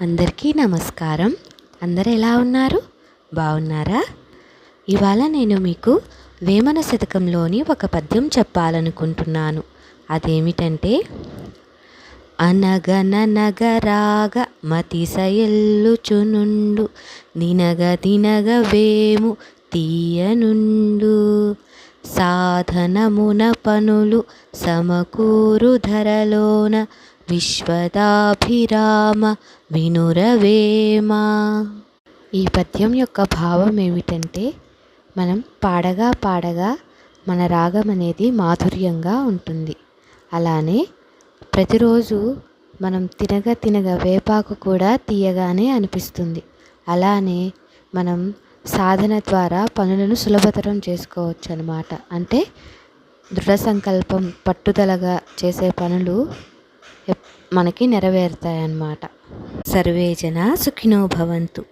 అందరికీ నమస్కారం. అందరు ఎలా ఉన్నారు? బాగున్నారా? ఇవాళ నేను మీకు వేమన శతకంలోని ఒక పద్యం చెప్పాలనుకుంటున్నాను. అదేమిటంటే అనగననగరాగ మతిశయల్లుచునుండు నినగ దినగ వేము తీయనుండు. సాధనమున పనులు సమకూరు ధరలోన విశ్వదాభిరామ వినురవేమా. ఈ పద్యం యొక్క భావం ఏమిటంటే మనం పాడగా పాడగా మన రాగం అనేది మాధుర్యంగా ఉంటుంది. అలానే ప్రతిరోజు మనం తినగా తినగా వేపాకు కూడా తీయగానే అనిపిస్తుంది. అలానే మనం సాధన ద్వారా పనులను సులభతరం చేసుకోవచ్చు అనమాట అంటే దృఢ సంకల్పం పట్టుదలగా చేసే పనులు మనకి నెరవేరుతాయన్నమాట. సర్వేజన సర్వే జన సుఖినో భవంతు.